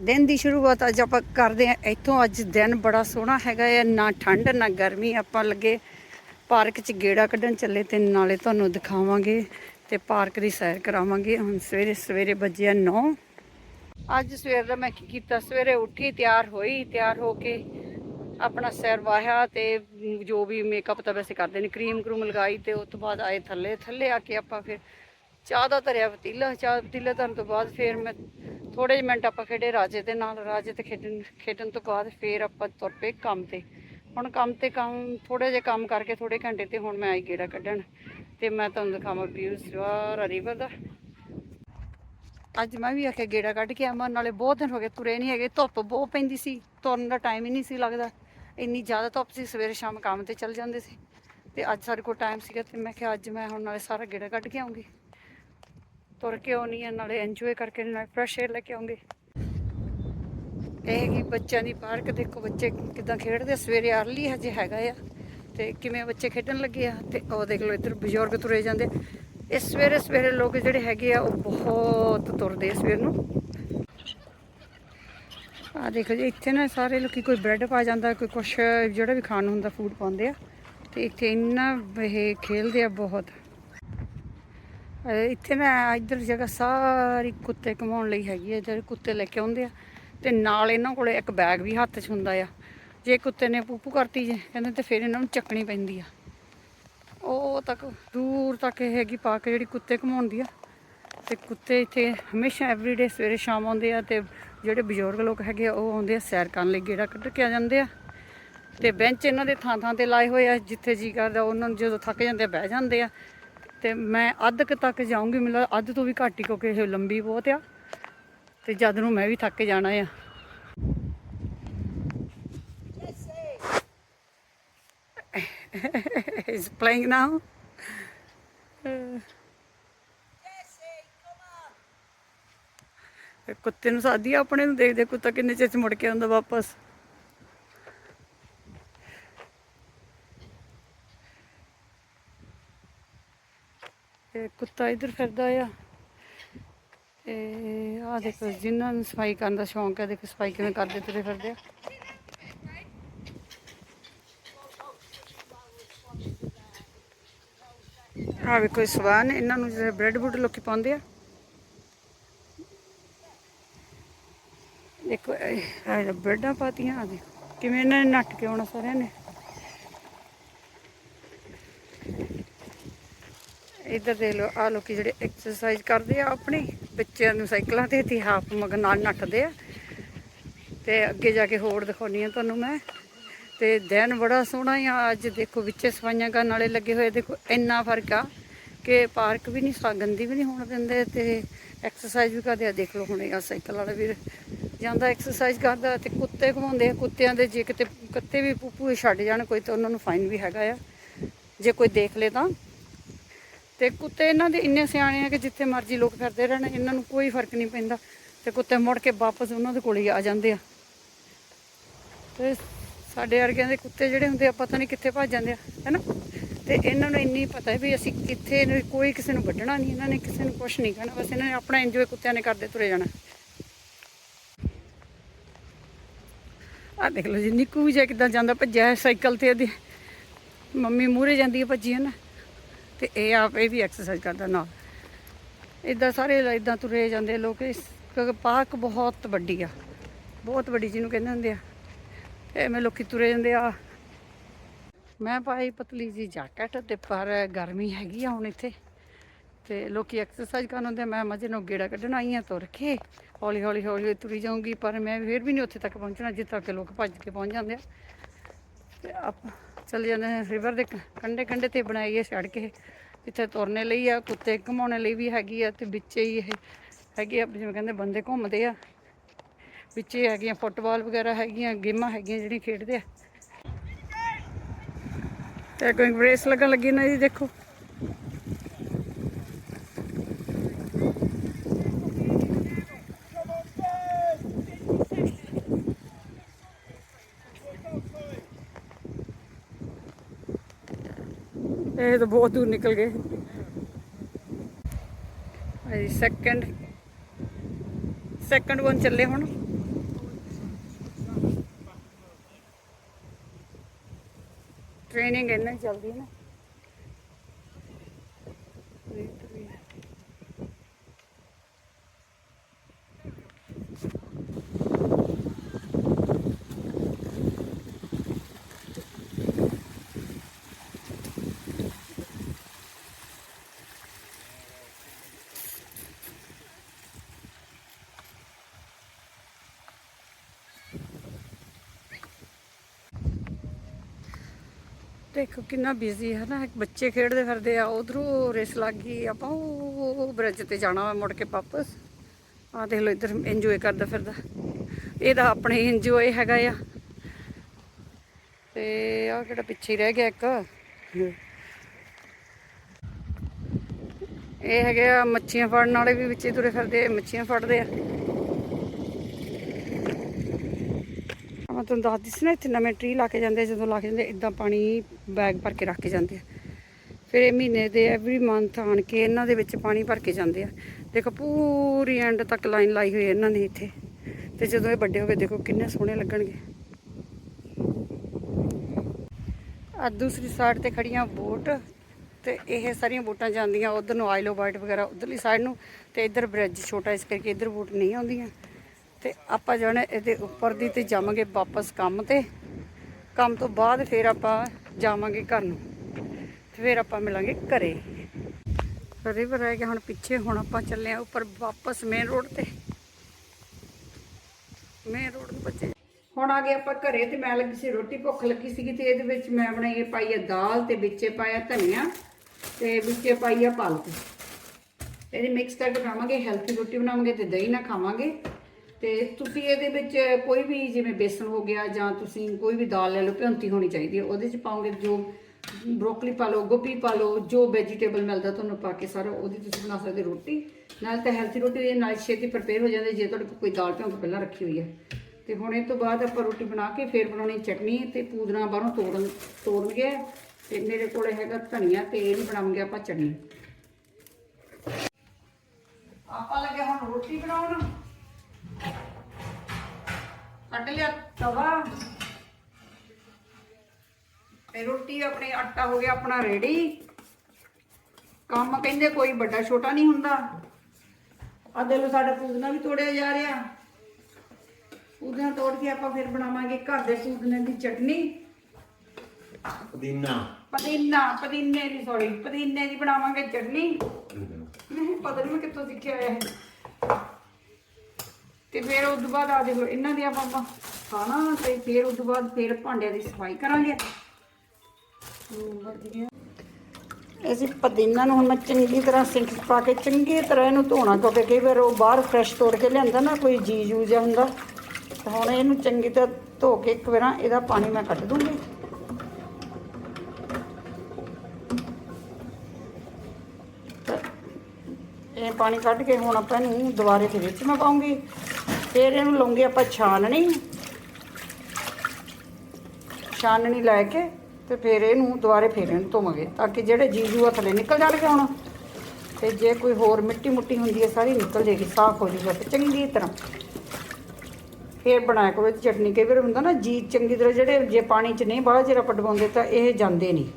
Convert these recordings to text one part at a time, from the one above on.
ਦਿਨ ਦੀ ਸ਼ੁਰੂਆਤ ਅੱਜ ਆਪਾਂ ਕਰਦੇ ਆ ਇੱਥੋਂ ਅੱਜ ਦਿਨ ਬੜਾ ਸੋਹਣਾ ਹੈਗਾ ਆ। ਨਾ ਠੰਡ, ਨਾ ਗਰਮੀ। ਆਪਾਂ ਲੱਗੇ ਪਾਰਕ 'ਚ ਗੇੜਾ ਕੱਢਣ ਚੱਲੇ ਤੇ ਨਾਲੇ ਤੁਹਾਨੂੰ ਦਿਖਾਵਾਂਗੇ ਤੇ ਪਾਰਕ ਦੀ ਸੈਰ ਕਰਾਵਾਂਗੇ। ਹੁਣ ਸਵੇਰੇ ਸਵੇਰੇ ਵੱਜਿਆ ਆ 9 ਅੱਜ ਸਵੇਰ ਦਾ ਮੈਂ ਕੀ ਕੀਤਾ? ਸਵੇਰੇ ਉੱਠੀ, ਤਿਆਰ ਹੋਈ, ਤਿਆਰ ਹੋ ਕੇ ਆਪਣਾ ਸਿਰ ਵਾਹਿਆ ਤੇ ਜੋ ਵੀ ਮੇਕਅਪ ਤਾਂ ਵੈਸੇ ਕਰਦੇ ਨੇ। ਕਰੀਮ ਕਰੂਮ ਲਗਾਈ ਤੇ ਉਸ ਤੋਂ ਬਾਅਦ ਆਏ ਥੱਲੇ। ਥੱਲੇ ਆ ਕੇ ਆਪਾਂ ਫਿਰ ਚਾਹ ਦਾ ਧਰਿਆ ਪਤੀਲਾ ਚਾਹ ਪਤੀਲਾ ਧਰਨ ਤੋਂ ਬਾਅਦ ਫਿਰ ਮੈਂ ਥੋੜੇ ਜਿਹੇ ਮਿੰਟ ਆਪਾਂ ਖੇਡੇ ਰਾਜੇ ਦੇ ਨਾਲ, ਰਾਜੇ ਤੇ ਖੇਡਣ ਖੇਡਣ ਤੋਂ ਬਾਅਦ ਫਿਰ ਆਪਾਂ ਤੁਰ ਪਏ ਕੰਮ ਤੇ। ਹੁਣ ਕੰਮ ਤੇ ਕੰਮ ਥੋੜੇ ਜਿਹੇ ਕੰਮ ਕਰਕੇ ਥੋੜੇ ਘੰਟੇ ਤੇ ਹੁਣ ਮੈਂ ਆਈ ਗੇੜਾ ਕੱਢਣ ਤੇ ਮੈਂ ਤੁਹਾਨੂੰ ਦਿਖਾਵਾਂ ਵਿਊ ਸਵਾਰਾ ਰਿਵਰ ਦਾ। ਅੱਜ ਮੈਂ ਵੀ ਆਖਿਆ ਗੇੜਾ ਕੱਢ ਕੇ ਆਵਾਂ, ਨਾਲੇ ਬਹੁਤ ਦਿਨ ਹੋ ਗਏ ਤੁਰੇ ਨਹੀਂ ਹੈਗੇ, ਧੁੱਪ ਬਹੁਤ ਪੈਂਦੀ ਸੀ, ਤੁਰਨ ਦਾ ਟਾਈਮ ਹੀ ਨਹੀਂ ਸੀ ਲੱਗਦਾ। ਇੰਨੀ ਜ਼ਿਆਦਾ ਧੁੱਪ ਸੀ, ਸਵੇਰੇ ਸ਼ਾਮ ਕੰਮ ਤੇ ਚੱਲ ਜਾਂਦੇ ਸੀ। ਤੇ ਅੱਜ ਸਾਡੇ ਕੋਲ ਟਾਈਮ ਸੀਗਾ ਤੇ ਮੈਂ ਕਿਹਾ ਅੱਜ ਮੈਂ ਹੁਣ ਨਾਲੇ ਸਾਰਾ ਗੇੜਾ ਕੱਢ ਕੇ ਆਉਂਗੀ ਤੁਰ ਕੇ ਆਉਣੀ ਆ, ਨਾਲੇ ਇੰਜੋਏ ਕਰਕੇ ਨਾਲੇ ਫਰੈਸ਼ ਏਅਰ ਲੈ ਕੇ ਆਉਂਗੇ। ਇਹ ਕਿ ਬੱਚਿਆਂ ਦੀ ਪਾਰਕ ਦੇਖੋ, ਬੱਚੇ ਕਿਦਾਂ ਖੇਡਦੇ ਆ। ਸਵੇਰੇ ਅਰਲੀ ਹਜੇ ਹੈਗਾ ਆ। ਤੇ ਕਿਵੇਂ ਬੱਚੇ ਖੇਡਣ ਲੱਗੇ ਆ? ਤੇ ਉਹ ਦੇਖ ਲਓ ਇੱਧਰ ਬਜ਼ੁਰਗ ਤੁਰੇ ਜਾਂਦੇ। ਇਹ ਸਵੇਰੇ ਸਵੇਰੇ ਲੋਕ ਜਿਹੜੇ ਹੈਗੇ ਆ, ਉਹ ਬਹੁਤ ਤੁਰਦੇ ਆ ਸਵੇਰ ਨੂੰ। ਆ ਦੇਖੋ ਜੀ, ਇੱਥੇ ਨਾ ਸਾਰੇ ਲੋਕੀ ਕੋਈ ਬ੍ਰੈਡ ਪਾ ਜਾਂਦਾ, ਕੋਈ ਕੁਛ, ਜਿਹੜਾ ਵੀ ਖਾਣ ਹੁੰਦਾ ਫੂਡ ਪਾਉਂਦੇ ਆ। ਤੇ ਇੱਥੇ ਇੰਨਾ ਇਹ ਖੇਲਦੇ ਆ ਬਹੁਤ। ਇੱਥੇ ਮੈਂ ਇੱਧਰ ਜਗ੍ਹਾ ਸਾਰੀ ਕੁੱਤੇ ਘਮਾਉਣ ਲਈ ਹੈਗੀ ਹੈ ਜਿਹੜੇ ਕੁੱਤੇ ਲੈ ਕੇ ਆਉਂਦੇ ਆ। ਤੇ ਨਾਲ ਇਹਨਾਂ ਕੋਲੇ ਇੱਕ ਬੈਗ ਵੀ ਹੱਥ 'ਚ ਹੁੰਦਾ ਆ। ਜੇ ਕੁੱਤੇ ਨੇ ਪੂਪੂ ਕਰਤੀ ਜੇ, ਕਹਿੰਦੇ ਤੇ ਫਿਰ ਇਹਨਾਂ ਨੂੰ ਚੱਕਣੀ ਪੈਂਦੀ ਆ। ਉਹ ਤੱਕ ਦੂਰ ਤੱਕ ਇਹ ਹੈਗੀ ਪਾ ਕੇ ਜਿਹੜੀ ਕੁੱਤੇ ਘਮਾਉਂਦੀ ਆ। ਤੇ ਕੁੱਤੇ ਇੱਥੇ ਹਮੇਸ਼ਾ ਐਵਰੀਡੇ ਸਵੇਰੇ ਸ਼ਾਮ ਆਉਂਦੇ ਆ ਤੇ ਜਿਹੜੇ ਬਜ਼ੁਰਗ ਲੋਕ ਹੈਗੇ ਆ, ਉਹ ਆਉਂਦੇ ਆ ਸੈਰ ਕਰਨ ਲਈ ਗੇੜਾ ਕੱਢ ਕੇ ਆ ਜਾਂਦੇ ਆ। ਤੇ ਬੈਂਚ ਇਹਨਾਂ ਦੇ ਥਾਂ ਥਾਂ ਤੇ ਲਾਏ ਹੋਏ ਆ, ਜਿੱਥੇ ਜੀ ਕਰਦਾ, ਉਹਨਾਂ ਨੂੰ ਜਦੋਂ ਥੱਕ ਜਾਂਦੇ ਆ, ਬਹਿ ਜਾਂਦੇ ਆ। ਤੇ ਮੈਂ ਅੱਧ ਕੁ ਤੱਕ ਜਾਊਂਗੀ ਮੈਨੂੰ ਲੱਗਦਾ ਅੱਧ ਤੋਂ ਵੀ ਘੱਟ ਹੀ ਕਿਉਂਕਿ ਇਹ ਲੰਬੀ ਬਹੁਤ ਆ। ਤੇ ਜਦ ਨੂੰ ਮੈਂ ਵੀ ਥੱਕ ਕੇ ਜਾਣਾ ਆ। He's playing now. ਕੁੱਤੇ ਨੂੰ ਸਾਦੀ ਆ ਆਪਣੇ ਨੂੰ, ਦੇਖਦੇ ਕੁੱਤਾ ਕਿੰਨੇ ਚਿਰ ਚ ਮੁੜ ਕੇ ਆਉਂਦਾ ਵਾਪਸ। ਕੁੱਤਾ ਇੱਧਰ ਫਿਰਦਾ ਆ। ਤੇ ਆ ਦੇਖੋ, ਜਿਨ੍ਹਾਂ ਨੂੰ ਸਫ਼ਾਈ ਕਰਨ ਦਾ ਸ਼ੌਂਕ ਹੈ ਦੇਖੋ ਸਫ਼ਾਈ ਕਿਵੇਂ ਕਰਦੇ ਤੁਰੇ ਫਿਰਦੇ ਆ। ਆ ਵੇਖੋ, ਇਹ ਸਵਾਨ ਇਹਨਾਂ ਨੂੰ ਜਿਹੜੇ ਬ੍ਰੈਡ ਬੁੱਡ ਲੋਕੀ ਪਾਉਂਦੇ ਆ। ਦੇਖੋ, ਇਹ ਬ੍ਰੈਡਾਂ ਪਾਤੀਆਂ ਆ ਦੇਖੋ, ਕਿਵੇਂ ਇਹਨਾਂ ਨੇ ਨੱਟ ਕੇ ਆਉਣਾ ਸਾਰਿਆਂ ਨੇ। ਇੱਧਰ ਦੇ ਲੋ ਆ ਲੋਕੀ ਜਿਹੜੇ ਐਕਸਰਸਾਈਜ਼ ਕਰਦੇ ਆ, ਆਪਣੇ ਬੱਚਿਆਂ ਨੂੰ ਸਾਈਕਲਾਂ ਤੇ ਤੇ ਹਾਫ ਮਗਰ ਨਾਲ ਨੱਠਦੇ ਆ। ਤੇ ਅੱਗੇ ਜਾ ਕੇ ਹੋਰ ਦਿਖਾਉਣੀ ਆ ਤੁਹਾਨੂੰ ਮੈਂ। ਤੇ ਦਿਨ ਬੜਾ ਸੋਹਣਾ ਆ, ਅੱਜ ਦੇਖੋ ਵਿੱਚ ਸਫਾਈਆਂ ਕਰਨ ਵਾਲੇ ਲੱਗੇ ਹੋਏ ਦੇਖੋ, ਇੰਨਾ ਫ਼ਰਕ ਆ ਕਿ ਪਾਰਕ ਵੀ ਨਹੀਂ ਸਾ ਗੰਦੀ ਵੀ ਨਹੀਂ ਹੋਣ ਦਿੰਦੇ ਤੇ ਐਕਸਰਸਾਈਜ਼ ਵੀ ਕਰਦੇ ਆ। ਦੇਖ ਲਓ ਹੁਣ ਇਹ ਸਾਈਕਲ ਵਾਲਾ ਵੀਰ ਜਾਂਦਾ ਐਕਸਰਸਾਈਜ਼ ਕਰਦਾ ਤੇ ਕੁੱਤੇ ਘੁਮਾਉਂਦੇ ਆ। ਕੁੱਤਿਆਂ ਦੇ ਜੇ ਕਿਤੇ ਕੁੱਤੇ ਵੀ ਪੂਪੂ ਛੱਡ ਜਾਣ, ਕੋਈ ਤਾਂ ਉਹਨਾਂ ਨੂੰ ਫਾਈਨ ਵੀ ਹੈਗਾ ਆ। ਜੇ ਕੋਈ ਦੇਖ ਲੇ ਤਾਂ। ਤੇ ਕੁੱਤੇ ਇਹਨਾਂ ਦੇ ਇੰਨੇ ਸਿਆਣੇ ਆ ਕਿ ਜਿੱਥੇ ਮਰਜ਼ੀ ਲੋਕ ਫਿਰਦੇ ਰਹਿਣ, ਇਹਨਾਂ ਨੂੰ ਕੋਈ ਫ਼ਰਕ ਨਹੀਂ ਪੈਂਦਾ। ਤੇ ਕੁੱਤੇ ਮੁੜ ਕੇ ਵਾਪਸ ਉਹਨਾਂ ਦੇ ਕੋਲ ਹੀ ਆ ਜਾਂਦੇ ਆ। ਤੇ ਸਾਡੇ ਵਰਗਿਆਂ ਦੇ ਕੁੱਤੇ ਜਿਹੜੇ ਹੁੰਦੇ ਆ, ਪਤਾ ਨਹੀਂ ਕਿੱਥੇ ਭੱਜ ਜਾਂਦੇ ਆ, ਹੈਨਾ? ਤੇ ਇਹਨਾਂ ਨੂੰ ਇੰਨੀ ਪਤਾ ਹੈ ਵੀ ਅਸੀਂ ਕਿੱਥੇ ਕੋਈ ਕਿਸੇ ਨੂੰ ਵੱਢਣਾ ਨਹੀਂ, ਇਹਨਾਂ ਨੇ ਕਿਸੇ ਨੂੰ ਕੁਝ ਨਹੀਂ ਕਹਿਣਾ, ਬਸ ਇਹਨਾਂ ਨੇ ਆਪਣਾ ਇੰਜੋਏ ਕੁੱਤਿਆਂ ਨੇ ਕਰਦੇ ਤੁਰੇ ਜਾਣਾ। ਆ ਦੇਖ ਲਓ ਜੀ, ਨਿੱਕੂ ਵੀ ਜੇ ਕਿਦਾਂ ਜਾਂਦਾ ਭੱਜਿਆ ਸਾਈਕਲ ਤੇ ਇਹਦੀ। ਮੰਮੀ ਮੂਹਰੇ ਜਾਂਦੀ ਹੈ ਭੱਜੀ ਹੈ ਨਾ ਤੇ ਇਹ ਆਪ ਇਹ ਵੀ ਐਕਸਰਸਾਈਜ਼ ਕਰਦਾ ਨਾਲ। ਇਦਾਂ ਸਾਰੇ ਇਦਾਂ ਤੁਰੇ ਜਾਂਦੇ ਲੋਕ ਇਸ ਕਿਉਂਕਿ ਪਾਰਕ ਬਹੁਤ ਵੱਡੀ ਆ। ਬਹੁਤ ਵੱਡੀ ਜਿਹਨੂੰ ਕਹਿੰਦੇ ਹੁੰਦੇ ਆ। ਐਵੇਂ ਲੋਕੀ ਤੁਰੇ ਜਾਂਦੇ ਆ। ਮੈਂ ਪਾਈ ਪਤਲੀ ਜੀ ਜੈਕਟ ਤੇ ਪਰ ਗਰਮੀ ਹੈਗੀ ਆ ਹੁਣ ਇੱਥੇ। ਤੇ ਲੋਕੀ ਐਕਸਰਸਾਈਜ਼ ਕਰਨ ਹੁੰਦੇ ਆ, ਮੈਂ ਮਜੇ ਨੂੰ ਗੇੜਾ ਕੱਢਣ ਆਈ ਆ ਤੁਰ ਕੇ। ਹੌਲੀ ਹੌਲੀ ਹੌਲੀ ਤੁਰੀ ਜਾਊਂਗੀ ਪਰ ਮੈਂ ਫਿਰ ਵੀ ਨਹੀਂ ਉੱਥੇ ਤੱਕ ਪਹੁੰਚਣਾ ਜਿੱਥੇ ਤੱਕ ਲੋਕ ਭੱਜ ਕੇ ਪਹੁੰਚ ਜਾਂਦੇ ਆ। ਤੇ ਆਪਾਂ ਚਲੇ ਜਾਂਦੇ ਹਾਂ ਰਿਵਰ ਦੇ ਕੰਢੇ ਕੰਢੇ ਤੇ ਬਣਾਈ ਹੈ ਸੜਕ ਇਹ। ਇੱਥੇ ਤੁਰਨੇ ਲਈ ਆ, ਕੁੱਤੇ ਘਮਾਉਣੇ ਲਈ ਵੀ ਹੈਗੀ ਆ ਤੇ ਵਿੱਚ ਹੀ ਇਹ ਹੈਗੇ ਆ, ਜਿਵੇਂ ਕਹਿੰਦੇ ਬੰਦੇ ਘੁੰਮਦੇ ਆ। ਵਿੱਚੇ ਹੈਗੀਆਂ ਫੁੱਟਬਾਲ ਵਗੈਰਾ ਹੈਗੀਆਂ, ਗੇਮਾਂ ਹੈਗੀਆਂ ਜਿਹੜੀਆਂ ਖੇਡਦੇ ਆ। ਤੇ ਕੋਈ ਰੇਸ ਲੱਗਣ ਲੱਗੀ ਨਾ ਜੀ ਦੇਖੋ। ਇਹ ਤਾਂ ਬਹੁਤ ਦੂਰ ਨਿਕਲ ਗਏ। ਅਜੀ ਸੈਕੰਡ ਸੈਕੰਡ ਵਨ ਚੱਲੇ ਹੁਣ। ਟ੍ਰੇਨਿੰਗ ਇੰਨਾ ਚੱਲਦੀ ਹੈ ਨਾ। ਦੇਖੋ ਕਿੰਨਾ ਬਿਜ਼ੀ ਹੈ ਨਾ ਬੱਚੇ ਖੇਡਦੇ ਫਿਰਦੇ ਆ, ਉਧਰੋਂ ਰੇਸ ਲੱਗ ਗਈ, ਆਪਾਂ ਉਹ ਬ੍ਰਿਜ ਤੇ ਜਾਣਾ ਵਾ ਮੁੜ ਕੇ ਵਾਪਸ। ਆ ਦੇਖ ਲਓ ਇੱਧਰ ਇੰਜੋਏ ਕਰਦਾ ਫਿਰਦਾ। ਇਹਦਾ ਆਪਣੇ ਇੰਜੋਏ ਹੈਗਾ ਆ। ਤੇ ਆ ਕਿਹੜਾ ਪਿੱਛੇ ਹੀ ਰਹਿ ਗਿਆ ਇੱਕ। ਇਹ ਹੈਗੇ ਆ ਮੱਛੀਆਂ ਫੜਨ ਵਾਲੇ ਵੀ ਵਿੱਚੇ ਤੁਰੇ ਫਿਰਦੇ ਮੱਛੀਆਂ ਫੜਦੇ ਆ। ਮੈਂ ਤੁਹਾਨੂੰ ਦੱਸਦੀ ਸੀ ਨਾ, ਇੱਥੇ ਨਵੇਂ ਟਰੀ ਲਾ ਕੇ ਜਾਂਦੇ ਜਦੋਂ ਲਾ ਕੇ ਜਾਂਦੇ ਇਦਾਂ ਪਾਣੀ ਬੈਗ ਭਰ ਕੇ ਰੱਖ ਕੇ ਜਾਂਦੇ ਆ। ਫਿਰ ਇਹ ਮਹੀਨੇ ਦੇ ਐਵਰੀ ਮੰਥ ਆਣ ਕੇ ਇਹਨਾਂ ਦੇ ਵਿੱਚ ਪਾਣੀ ਭਰ ਕੇ ਜਾਂਦੇ ਆ। ਦੇਖੋ, ਪੂਰੀ ਐਂਡ ਤੱਕ ਲਾਈਨ ਲਾਈ ਹੋਈ ਇਹਨਾਂ ਨੇ ਇੱਥੇ। ਤੇ ਜਦੋਂ ਇਹ ਵੱਡੇ ਹੋ ਗਏ, ਦੇਖੋ ਕਿੰਨੇ ਸੋਹਣੇ ਲੱਗਣਗੇ। ਆ ਦੂਸਰੀ ਸਾਈਡ ਤੇ ਖੜੀਆਂ ਬੋਟ ਤੇ ਇਹ ਸਾਰੀਆਂ ਬੋਟਾਂ ਜਾਂਦੀਆਂ, ਉਧਰ ਨੂੰ ਆਈਲੋ ਵਾਈਟ ਵਗੈਰਾ, ਉਧਰਲੀ ਸਾਈਡ ਨੂੰ, ਤੇ ਇੱਧਰ ਬ੍ਰਿਜ ਛੋਟਾ ਇਸ ਕਰਕੇ ਇੱਧਰ ਬੋਟ ਨਹੀਂ ਆਉਂਦੀਆਂ। ਤੇ ਆਪਾਂ ਜਾਣਾ ਇਹਦੇ ਉੱਪਰ ਦੀ ਤੇ ਜਾਵਾਂਗੇ ਵਾਪਸ ਕੰਮ ਤੇ। ਕੰਮ ਤੋਂ ਬਾਅਦ ਫਿਰ ਆਪਾਂ ਜਾਵਾਂਗੇ ਘਰ ਨੂੰ। ਤੇ ਫਿਰ ਆਪਾਂ ਮਿਲਾਂਗੇ ਘਰੇ। ਰਿਵਰ ਰਹਿ ਗਿਆ ਹੁਣ ਪਿੱਛੇ ਹੁਣ ਆਪਾਂ ਚੱਲੇ ਆ ਉੱਪਰ ਵਾਪਸ ਮੇਨ ਰੋਡ ਤੇ। ਮੇਨ ਰੋਡ ਨੂੰ ਬੱਚੇ। ਹੁਣ ਆ ਗਏ ਆਪਾਂ ਘਰੇ ਤੇ ਮੈਂ ਲੱਗੀ ਸੀ, ਰੋਟੀ ਭੁੱਖ ਲੱਗੀ ਸੀਗੀ ਤੇ ਇਹਦੇ ਵਿੱਚ ਮੈਂ ਬਣਾਈ ਪਾਈ ਆ ਦਾਲ ਤੇ ਵਿੱਚੇ ਪਾਇਆ ਧਨੀਆ ਤੇ ਵਿੱਚੇ ਪਾਈ ਆ ਪਾਲਕ ਇਹਦੇ ਮਿਕਸ ਕਰਕੇ ਖਾਵਾਂਗੇ ਹੈਲਥੀ ਰੋਟੀ ਬਣਾਵਾਂਗੇ ਤੇ ਦਹੀਂ ਨਾਲ ਖਾਵਾਂਗੇ। ਤੇ ਤੁਸੀਂ ਇਹਦੇ ਵਿੱਚ ਕੋਈ ਵੀ ਜਿਵੇਂ ਬੇਸਨ ਹੋ ਗਿਆ ਜਾਂ ਤੁਸੀਂ ਕੋਈ ਵੀ ਦਾਲ ਲੈ ਲਓ, ਭਿਉਂਤੀ ਹੋਣੀ ਚਾਹੀਦੀ ਹੈ। ਉਹਦੇ ਚ ਪਾਓਗੇ ਜੋ ਬ੍ਰੋਕਲੀ ਪਾ ਲਓ, ਗੋਭੀ ਪਾ ਲਓ, ਜੋ ਵੈਜੀਟੇਬਲ ਮਿਲਦਾ ਤੁਹਾਨੂੰ ਪਾ ਕੇ ਸਾਰਾ ਉਹਦੀ ਤੁਸੀਂ ਬਣਾ ਸਕਦੇ ਰੋਟੀ। ਨਾਲ ਤਾਂ ਹੈਲਥੀ ਰੋਟੀ ਦੇ ਨਾਲ ਛੇਤੀ ਪ੍ਰਪੇਅਰ ਹੋ ਜਾਂਦੀ ਜੇ ਤੁਹਾਡੇ ਕੋਲ ਕੋਈ ਦਾਲ ਭਿਉਂ ਕੇ ਪਹਿਲਾਂ ਰੱਖੀ ਹੋਈ ਹੈ। ਤੇ ਹੁਣ ਇਹ ਤੋਂ ਬਾਅਦ ਆਪਾਂ ਰੋਟੀ ਬਣਾ ਕੇ ਫੇਰ ਬਣਾਉਣੀ ਚਟਨੀ ਤੇ ਪੂਦਨਾ ਬਾਹਰੋਂ ਤੋੜਨ, ਤੋੜਨਗੇ। ਤੇ ਮੇਰੇ ਕੋਲੇ ਹੈਗਾ ਧਨੀਆ ਤੇ ਇਹ ਵੀ ਬਣਾਉਂਗੇ ਆਪਾਂ ਚਟਨੀ। ਆਪਾਂ ਲੱਗੇ ਹੁਣ ਰੋਟੀ ਬਣਾਉਣ। ਕੱਢ ਲਿਆ। ਤਵਾ। ਤੇ ਰੋਟੀ ਆਪਣੇ ਆਟਾ ਹੋ ਗਿਆ ਆਪਣਾ ਰੈਡੀ। ਕੰਮ ਕਹਿੰਦੇ ਕੋਈ ਵੱਡਾ ਛੋਟਾ ਨਹੀਂ ਹੁੰਦਾ। ਆ ਦੇ ਲੋ ਸਾਡਾ ਪੂਦਨਾ ਵੀ ਤੋੜਿਆ ਜਾ ਰਿਹਾ। ਪੂਦਨਾ ਤੋੜ ਕੇ ਆਪਾਂ ਫਿਰ ਬਣਾਵਾਂਗੇ ਘਰ ਦੇ ਪੂਦਨੇ ਦੀ ਚਟਨੀ। ਪੁਦੀਨਾ। ਪੁਦੀਨਾ ਪੁਦੀਨੇ ਦੀ ਸੌਰੀ ਪੁਦੀਨੇ ਦੀ ਬਣਾਵਾਂਗੇ ਚਟਨੀ। ਨਹੀਂ ਪਤਾ ਨਹੀਂ ਮੈਂ ਕਿੱਥੋਂ ਸਿੱਖਿਆ ਇਹ। ਤੇ ਫਿਰ ਉਸ ਤੋਂ ਬਾਅਦ ਆ ਦੇਖੋ ਇਹਨਾਂ ਦੀ ਆਪਾਂ ਖਾਣਾ ਤੇ ਫਿਰ ਉਸ ਤੋਂ ਬਾਅਦ ਫਿਰ ਭਾਂਡਿਆਂ ਦੀ ਸਫ਼ਾਈ ਕਰਾਂਗੇ। ਅਸੀਂ ਪੁਦੀਨਾ ਨੂੰ ਹੁਣ ਮੈਂ ਚੰਗੀ ਤਰ੍ਹਾਂ ਸਿੰਕ ਪਾ ਕੇ ਚੰਗੀ ਤਰ੍ਹਾਂ ਇਹਨੂੰ ਧੋਣਾ, ਕਿਉਂਕਿ ਕਈ ਵਾਰ ਉਹ ਬਾਹਰ ਫਰੈਸ਼ ਤੋੜ ਕੇ ਲਿਆਂਦਾ ਨਾ, ਕੋਈ ਜੀ ਜੂ ਜਿਹਾ ਹੁੰਦਾ। ਹੁਣ ਇਹਨੂੰ ਚੰਗੀ ਤਰ੍ਹਾਂ ਧੋ ਕੇ ਇੱਕ ਵਾਰਾਂ ਇਹਦਾ ਪਾਣੀ ਮੈਂ ਕੱਢ ਦੂੰਗੀ। ਇਹ ਪਾਣੀ ਕੱਢ ਕੇ ਹੁਣ ਆਪਾਂ ਇਹਨੂੰ ਦੁਬਾਰੇ ਦੇ ਵਿੱਚ ਮੈਂ ਪਾਉਂਗੀ। ਫਿਰ ਇਹਨੂੰ ਲਾਉਂਗੇ ਆਪਾਂ ਛਾਨਣੀ। ਛਾਨਣੀ ਲੈ ਕੇ ਤੇ ਫਿਰ ਇਹਨੂੰ ਦੁਬਾਰੇ ਫਿਰ ਇਹਨੂੰ ਧੋਵਾਂਗੇ ਤਾਂ ਕਿ ਜਿਹੜੇ ਜੀਜੂ ਆ ਥੱਲੇ ਨਿਕਲ ਜਾਣਗੇ ਹੁਣ। ਤੇ ਜੇ ਕੋਈ ਹੋਰ ਮਿੱਟੀ ਮੁੱਟੀ ਹੁੰਦੀ ਹੈ, ਸਾਰੀ ਨਿਕਲ ਜੇਗੀ ਸਾਫ਼ ਹੋ ਜੂਗਾ ਤੇ ਚੰਗੀ ਤਰ੍ਹਾਂ। ਫਿਰ ਬਣਾਇਆ ਕਰੋ ਇਹਦੀ ਚਟਨੀ ਕਈ ਵਾਰ ਹੁੰਦਾ ਨਾ ਜੀ ਚੰਗੀ ਤਰ੍ਹਾਂ ਜਿਹੜੇ ਜੇ ਪਾਣੀ 'ਚ ਨਹੀਂ ਬਾਹਲਾ ਜਿਹੜਾ ਪਟਵਾਉਂਦੇ ਤਾਂ ਇਹ ਜਾਂਦੇ ਨਹੀਂ।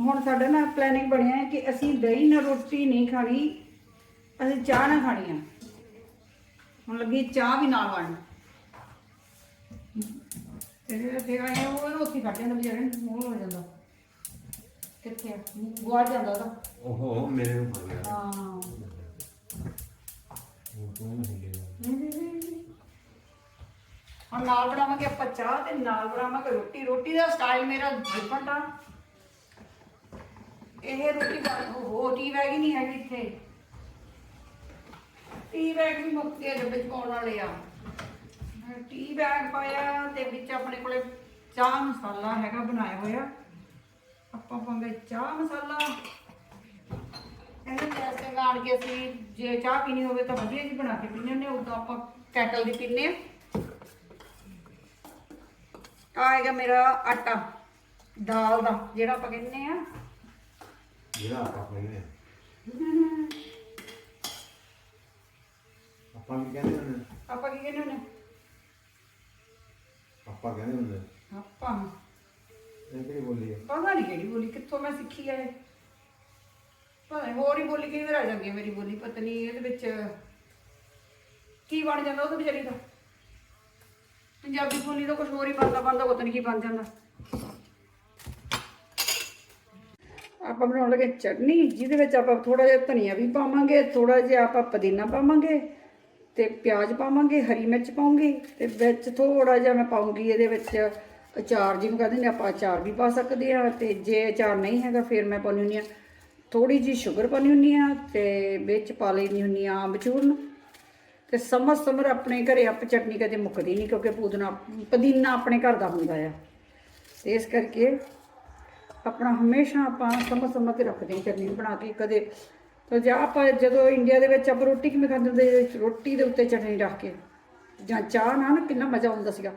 ਹੁਣ ਸਾਡਾ ਨਾ ਪਲੈਨਿੰਗ ਬਣਿਆ ਹੈ ਕਿ ਅਸੀਂ ਦਹੀਂ ਨਾਲ ਰੋਟੀ ਨਹੀਂ ਖਾਣੀ, ਅਸੀਂ ਚਾਹ ਨਾਲ ਖਾਣੀ ਆ। ਹੁਣ ਲੱਗੀ ਚਾਹ ਵੀ ਨਾਲ ਵੜਨ ਤੇ ਫਿਰ ਆਏ ਉਹ ਨਾ ਉੱਥੇ ਕੱਢ ਜਾਂਦਾ ਵਿਚਾਰੇ ਨੂੰ ਮੂੰਹ ਹੋ ਜਾਂਦਾ। ਕਿੱਥੇ ਆ? ਗੁਆਚ ਜਾਂਦਾ ਉਹਦਾ। ਓਹੋ ਮੇਰੇ ਨੂੰ ਫੜ ਗਿਆ ਹਾਂ। ਉਹ ਤੋਂ ਨਹੀਂ ਗਿਆ ਹੁਣ ਨਾਲ ਬਣਾਵਾਂਗੇ ਆਪਾਂ ਚਾਹ ਤੇ ਨਾਲ ਬਣਾਵਾਂਗੇ ਰੋਟੀ। ਰੋਟੀ ਦਾ ਸਟਾਈਲ ਮੇਰਾ ਡਿਫਰੈਂਟ ਆ। ਇਹ ਰੋਟੀ ਹੀ ਨਹੀਂ ਹੈਗੀ ਇੱਥੇ। ਟੀ ਬੈਗ ਵੀ ਮੁੱਕ ਗਿਆ ਡੱਬੇ ਚ ਪਾਉਣ ਵਾਲੇ ਆ। ਟੀ ਬੈਗ ਪਾਇਆ ਤੇ ਵਿੱਚ ਆਪਣੇ ਕੋਲੇ ਚਾਹ ਮਸਾਲਾ ਹੈਗਾ ਬਣਾਇਆ ਹੋਇਆ। ਆਪਾਂ ਪਾਉਂਦੇ ਚਾਹ ਮਸਾਲਾ। ਇਹਨਾਂ ਤੇ ਆਣ ਕੇ ਅਸੀਂ ਜੇ ਚਾਹ ਪੀਣੀ ਹੋਵੇ ਤਾਂ ਵਧੀਆ ਜੀ ਬਣਾ ਕੇ ਪੀਂਦੇ ਹੁੰਦੇ ਉਦੋਂ ਆਪਾਂ ਕੈਟਲ ਦੀ ਪੀਂਦੇ ਆ ਆਏਗਾ ਮੇਰਾ ਆਟਾ ਦਾਲ ਦਾ ਜਿਹੜਾ ਆਪਾਂ ਕਹਿੰਦੇ ਆ ਜਿਹੜਾ ਆਪਾਂ ਕਹਿੰਦੇ ਆ ਆਪਾਂ ਕੀ ਕਹਿੰਦੇ ਹੁੰਦੇ ਆਪਾਂ ਕੀ ਕਹਿੰਦੇ ਹੁੰਦੇ ਆਪਾਂ ਕਹਿੰਦੇ ਹੁੰਦੇ ਆਪਾਂ। ਇਹ ਕਿਹੜੀ ਬੋਲੀ ਹੈ ਪਤਾ ਨਹੀਂ ਕਿਹੜੀ ਬੋਲੀ ਕਿੱਥੋਂ ਮੈਂ ਸਿੱਖੀ ਆ ਇਹ? ਪਤਾ ਨੀ ਹੋਰ ਹੀ ਬੋਲੀ ਵਾਰ ਆ ਜਾਂਦੀ ਹੈ ਮੇਰੀ ਬੋਲੀ ਪਤਾ ਨਹੀਂ ਇਹਦੇ ਵਿੱਚ ਕੀ ਬਣ ਜਾਂਦਾ ਉਹਦੇ ਵਿਚਾਰੀ ਦਾ। ਪੰਜਾਬੀ ਬੋਲੀ ਦਾ ਕੁਝ ਹੋਰ ਹੀ ਬਣਦਾ ਬਣਦਾ ਪਤਾ ਨਹੀਂ ਕੀ ਬਣ ਜਾਂਦਾ। ਆਪਾਂ ਬਣਾਉਣ ਲੱਗੇ ਚਟਨੀ ਜਿਹਦੇ ਵਿੱਚ ਆਪਾਂ ਥੋੜਾ ਜਿਹਾ ਧਨੀਆ ਵੀ ਪਾਵਾਂਗੇ ਥੋੜਾ ਜਿਹਾ ਆਪਾਂ ਪੁਦੀਨਾ ਪਾਵਾਂਗੇ। ਤੇ ਪਿਆਜ਼ ਪਾਵਾਂਗੇ, ਹਰੀ ਮਿਰਚ ਪਾਉਂਗੀ ਤੇ ਵਿੱਚ ਥੋੜਾ ਜਿਹਾ ਮੈਂ ਪਾਉਂਗੀ ਇਹਦੇ ਵਿੱਚ ਅਚਾਰ ਜਿਹਨੂੰ ਕਹਿੰਦੇ ਨੇ ਆਪਾਂ ਅਚਾਰ ਵੀ ਪਾ ਸਕਦੇ ਆ ਤੇ ਜੇ ਅਚਾਰ ਨਹੀਂ ਹੈਗਾ ਫਿਰ ਮੈਂ ਪਾਉਣੀ ਹੁੰਦੀ ਆ ਥੋੜੀ ਜਿਹੀ ਸ਼ੂਗਰ ਪਾਉਣੀ ਹੁੰਦੀ ਆ ਤੇ ਵਿੱਚ ਪਾ ਲੈਣੀ ਹੁੰਦੀ ਆ ਆਮਚੂਰਨ ਤੇ ਸਮਰ ਸਮਰ ਆਪਣੇ ਘਰੇ ਆਪ ਚਟਨੀ ਕਦੇ ਮੁੱਕਦੀ ਨਹੀਂ ਕਿਉਂਕਿ ਪੁਦੀਨਾ ਪੁਦੀਨਾ ਆਪਣੇ ਘਰ ਦਾ ਹੁੰਦਾ ਆ। ਤੇ ਇਸ ਕਰਕੇ ਆਪਣਾ ਹਮੇਸ਼ਾ ਆਪਾਂ ਸਮਝ ਸਮਝ ਕੇ ਰੱਖਦੇ ਹਾਂ ਚਟਨੀ ਬਣਾ ਕੇ, ਕਦੇ ਤਾਂ ਜਾਂ ਆਪਾਂ ਜਦੋਂ ਇੰਡੀਆ ਦੇ ਵਿੱਚ ਆਪਾਂ ਰੋਟੀ ਕਿਵੇਂ ਖਾਂਦੇ ਹੁੰਦੇ ਰੋਟੀ ਦੇ ਉੱਤੇ ਚਟਨੀ ਰੱਖ ਕੇ। ਜਾਂ ਚਾਹ ਨਾਲ ਨਾ ਕਿੰਨਾ ਮਜ਼ਾ ਆਉਂਦਾ ਸੀਗਾ।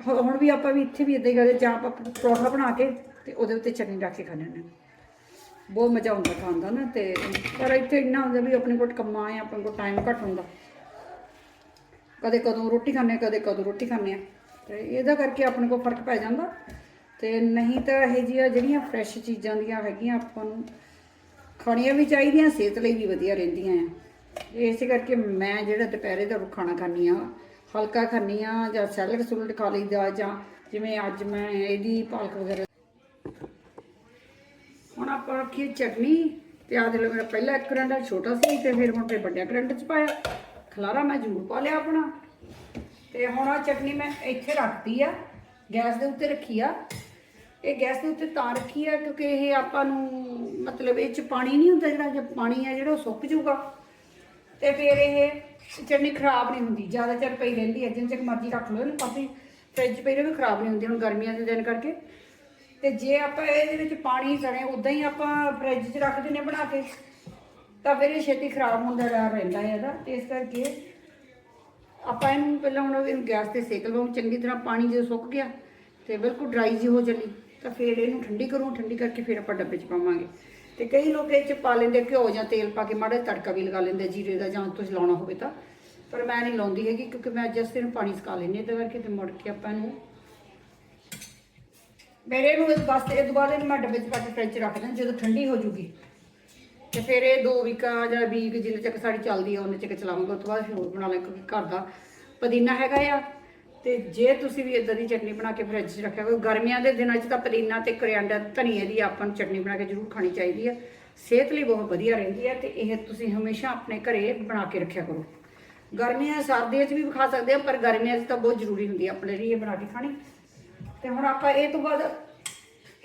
ਹੁਣ ਵੀ ਆਪਾਂ ਵੀ ਇੱਥੇ ਵੀ ਇਦਾਂ ਹੀ ਕਰਦੇ, ਜਾਂ ਆਪਾਂ ਪਰੌਠਾ ਬਣਾ ਕੇ ਤੇ ਉਹਦੇ ਉੱਤੇ ਚਟਨੀ ਰੱਖ ਕੇ ਖਾਂਦੇ ਹੁੰਦੇ ਹਾਂ। ਬਹੁਤ ਮਜ਼ਾ ਆਉਂਦਾ ਖਾਣ ਦਾ ਨਾ ਤੇ ਪਰ ਇੱਥੇ ਇੰਨਾ ਹੁੰਦਾ ਵੀ ਆਪਣੇ ਕੋਲ ਕੰਮਾਂ ਆ ਆਪਣੇ ਕੋਲ ਟਾਈਮ ਘੱਟ ਹੁੰਦਾ। ਕਦੇ ਕਦੋਂ ਰੋਟੀ ਖਾਂਦੇ ਹਾਂ, ਕਦੇ ਕਦੋਂ ਰੋਟੀ ਖਾਂਦੇ ਆ ਤੇ ਇਹਦਾ ਕਰਕੇ ਆਪਣੇ ਕੋਲ ਫ਼ਰਕ ਪੈ ਜਾਂਦਾ। ਤੇ ਨਹੀਂ ਤਾਂ ਇਹ ਜਿਹੀਆਂ ਜਿਹੜੀਆਂ ਫਰੈਸ਼ ਚੀਜ਼ਾਂ ਦੀਆਂ ਹੈਗੀਆਂ ਆਪਾਂ ਨੂੰ ਖਾਣੀਆਂ ਵੀ ਚਾਹੀਦੀਆਂ, ਸਿਹਤ ਲਈ ਵੀ ਵਧੀਆ ਰਹਿੰਦੀਆਂ ਆ। ਇਸੇ ਕਰਕੇ ਮੈਂ ਜਿਹੜਾ ਦੁਪਹਿਰੇ ਦਾ ਖਾਣਾ ਖਾਂਦੀ ਆ ਹਲਕਾ ਖਾਂਦੀ ਆ ਜਾਂ ਸੈਲਡ ਸੁਲਡ ਖਾ ਲਈਦਾ ਜਾਂ ਜਿਵੇਂ ਅੱਜ ਮੈਂ ਇਹਦੀ ਪਾਲਕ ਵਗੈਰਾ ਹੁਣ ਆਪਾਂ ਰੱਖੀ ਚਟਨੀ ਤੇ ਆਹ ਦੇ ਮੇਰਾ ਪਹਿਲਾ ਇੱਕ ਕਰੰਡਾ, ਛੋਟਾ ਸੀ ਤੇ ਫਿਰ ਹੁਣ ਤੇ ਵੱਡਾ ਕਰੰਟ ਚ ਪਾਇਆ। ਖਲਾਰਾ ਮੈਂ ਜ਼ਰੂਰ ਪਾ ਲਿਆ ਆਪਣਾ। ਤੇ ਹੁਣ ਆ ਚਟਨੀ ਮੈਂ ਇੱਥੇ ਰੱਖਤੀ ਆ, ਗੈਸ ਦੇ ਉੱਤੇ ਰੱਖੀ ਆ। ਇਹ ਗੈਸ ਦੇ ਉੱਤੇ ਤਾਂ ਰੱਖੀ ਆ, ਕਿਉਂਕਿ ਇਹ ਆਪਾਂ ਨੂੰ ਮਤਲਬ ਇਹ ਚ ਪਾਣੀ ਨਹੀਂ ਹੁੰਦਾ ਜਿਹੜਾ, ਜੇ ਪਾਣੀ ਆ ਜਿਹੜਾ ਉਹ ਸੁੱਕ ਜਾਊਗਾ। ਤੇ ਫਿਰ ਇਹ ਚਟਨੀ ਖਰਾਬ ਨਹੀਂ ਹੁੰਦੀ, ਜ਼ਿਆਦਾ ਚਿਰ ਪਈ ਰਹਿੰਦੀ ਹੈ ਜਿੰਨ ਚਿਰ ਮਰਜ਼ੀ ਰੱਖ ਲਓ ਇਹਨੂੰ ਕਾਫੀ ਫ੍ਰਿਜ ਪਈ ਰਹੇ ਖਰਾਬ ਨਹੀਂ ਹੁੰਦੀ ਹੁਣ ਗਰਮੀਆਂ ਦੇ ਦਿਨ ਕਰਕੇ। ਤੇ ਜੇ ਆਪਾਂ ਇਹਦੇ ਵਿੱਚ ਪਾਣੀ ਸਣੇ ਉਦਾਂ ਹੀ ਆਪਾਂ ਫ੍ਰਿਜ 'ਚ ਰੱਖ ਦਿੰਨੇ ਬਣਾ ਕੇ, ਤਾਂ ਫਿਰ ਇਹ ਛੇਤੀ ਖਰਾਬ ਹੁੰਦਾ ਰਹਿੰਦਾ ਹੈ ਇਹਦਾ। ਤੇ ਇਸ ਕਰਕੇ ਆਪਾਂ ਇਹਨੂੰ ਪਹਿਲਾਂ ਹੁਣ ਇਹਨੂੰ ਗੈਸ ਤੇ ਸੇਕ ਲਵਾਂ ਚੰਗੀ ਤਰ੍ਹਾਂ ਪਾਣੀ ਜਦੋਂ ਸੁੱਕ ਗਿਆ, ਤੇ ਬਿਲਕੁਲ ਡਰਾਈ ਜਿਹੀ ਹੋ ਚੱਲੀ ਤਾਂ ਫਿਰ ਇਹਨੂੰ ਠੰਡੀ ਕਰੂੰ, ਠੰਡੀ ਕਰਕੇ ਫਿਰ ਆਪਾਂ ਡੱਬੇ 'ਚ ਪਾਵਾਂਗੇ। ਤੇ ਕਈ ਲੋਕ ਇਹ 'ਚ ਪਾ ਲੈਂਦੇ ਘਿਓ ਜਾਂ ਤੇਲ ਪਾ ਕੇ, ਮਾੜਾ ਤੜਕਾ ਵੀ ਲਗਾ ਲੈਂਦੇ ਜੀਰੇ ਦਾ ਜਾਂ ਤੁਸੀਂ ਲਾਉਣਾ ਹੋਵੇ ਤਾਂ। ਪਰ ਮੈਂ ਨਹੀਂ ਲਾਉਂਦੀ ਹੈਗੀ ਕਿਉਂਕਿ ਮੈਂ ਜਸਟ ਇਹਨੂੰ ਪਾਣੀ ਸਕਾ ਲੈਂਦੀ ਹਾਂ ਤੇ ਕਰਕੇ ਤੇ ਮੁੜ ਕੇ ਆਪਾਂ ਇਹਨੂੰ ਮੇਰੇ ਨੂੰ ਬਸ ਇਹ ਤੋਂ ਬਾਅਦ ਇਹਨੂੰ ਮੈਂ ਡੱਬੇ 'ਚ ਪਾ ਕੇ ਫ੍ਰਿਜ 'ਚ ਰੱਖ ਦਾਂ ਜਦੋਂ ਠੰਡੀ ਹੋ ਜੂਗੀ। ਤੇ ਫਿਰ ਇਹ ਦੋ ਵੀਕਾਂ ਜਾਂ ਵੀਕ ਜਿੰਨੇ ਤੱਕ ਸਾਡੀ ਚੱਲਦੀ ਆ, ਉਹਨੇ ਤੱਕ ਚਲਾਵਾਂਗੇ ਉਸ ਤੋਂ ਬਾਅਦ ਫਿਰ ਹੋਰ ਬਣਾ ਲਾਂਗੇ ਕਿਉਂਕਿ ਘਰ ਦਾ ਪੁਦੀਨਾ ਹੈਗਾ ਆ। ਤੇ ਜੇ ਤੁਸੀਂ ਵੀ ਇਦਾਂ ਦੀ ਚਟਨੀ ਬਣਾ ਕੇ ਫਰਿੱਜ 'ਚ ਰੱਖਿਆ ਕਰੋ ਗਰਮੀਆਂ ਦੇ ਦਿਨਾਂ 'ਚ ਤਾਂ ਪੁਦੀਨਾ ਤੇ ਕੋਰੀਆਂਡਰ ਧਨੀਏ ਦੀ ਆਪਾਂ ਨੂੰ ਚਟਨੀ ਬਣਾ ਕੇ ਜ਼ਰੂਰ ਖਾਣੀ ਚਾਹੀਦੀ ਹੈ ਸਿਹਤ ਲਈ ਬਹੁਤ ਵਧੀਆ ਰਹਿੰਦੀ ਹੈ ਤੇ ਇਹ ਤੁਸੀਂ ਹਮੇਸ਼ਾ ਆਪਣੇ ਘਰੇ ਬਣਾ ਕੇ ਰੱਖਿਆ ਕਰੋ। ਗਰਮੀਆਂ ਸਰਦੀਆਂ 'ਚ ਵੀ ਖਾ ਸਕਦੇ ਆ, ਪਰ ਗਰਮੀਆਂ 'ਚ ਤਾਂ ਬਹੁਤ ਜ਼ਰੂਰੀ ਹੁੰਦੀ ਆ ਆਪਣੇ ਲਈ ਇਹ ਬਣਾ ਕੇ ਖਾਣੀ। ਤੇ ਹੁਣ ਆਪਾਂ ਇਹ ਤੋਂ ਬਾਅਦ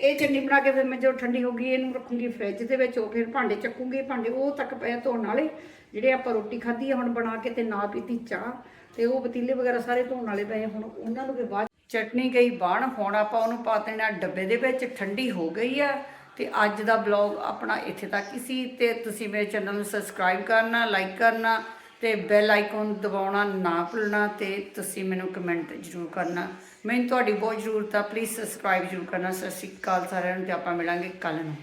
ਇਹ ਚਟਨੀ ਬਣਾ ਕੇ ਫਿਰ ਮੈਂ ਜਦੋਂ ਠੰਡੀ ਹੋ ਗਈ, ਇਹਨੂੰ ਰੱਖੂੰਗੀ ਫ੍ਰਿਜ ਦੇ ਵਿੱਚ, ਉਹ ਫਿਰ ਭਾਂਡੇ ਚੱਕੂੰਗੀ, ਭਾਂਡੇ ਉਹ ਤੱਕ ਪਏ ਧੋਣ ਵਾਲੇ। ਜਿਹੜੇ ਆਪਾਂ ਰੋਟੀ ਖਾਧੀ ਹੈ ਹੁਣ ਬਣਾ ਕੇ ਤੇ ਨਾ ਪੀਤੀ ਚਾਹ, ਤੇ ਉਹ ਪਤੀਲੇ ਵਗੈਰਾ ਸਾਰੇ ਧੋਣ ਵਾਲੇ ਪਏ ਹੁਣ ਉਹਨਾਂ ਨੂੰ ਵੀ ਬਾਅਦ ਚਟਨੀ ਗਈ ਬਾਣ, ਹੁਣ ਆਪਾਂ ਉਹਨੂੰ ਪਾ ਦੇਣਾ ਡੱਬੇ ਦੇ ਵਿੱਚ, ਠੰਡੀ ਹੋ ਗਈ ਆ। ਤੇ ਅੱਜ ਦਾ ਬਲੌਗ ਆਪਣਾ ਇੱਥੇ ਤੱਕ ਹੀ ਸੀ। ਤੇ ਤੁਸੀਂ ਮੇਰੇ ਚੈਨਲ ਨੂੰ ਸਬਸਕ੍ਰਾਈਬ ਕਰਨਾ ਲਾਈਕ ਕਰਨਾ, ਤੇ ਬੈਲ ਆਈਕਨ ਦਬਾਉਣਾ ਨਾ ਭੁੱਲਣਾ, ਤੇ ਤੁਸੀਂ ਮੈਨੂੰ ਕਮੈਂਟ ਜ਼ਰੂਰ ਕਰਨਾ। ਮੈਨੂੰ ਤੁਹਾਡੀ ਬਹੁਤ ਜ਼ਰੂਰਤ ਆ। ਪਲੀਜ਼ ਸਬਸਕ੍ਰਾਈਬ ਜ਼ਰੂਰ ਕਰਨਾ। ਸਤਿ ਸ਼੍ਰੀ ਅਕਾਲ ਸਾਰਿਆਂ ਨੂੰ, ਤੇ ਆਪਾਂ ਮਿਲਾਂਗੇ ਕੱਲ ਨੂੰ।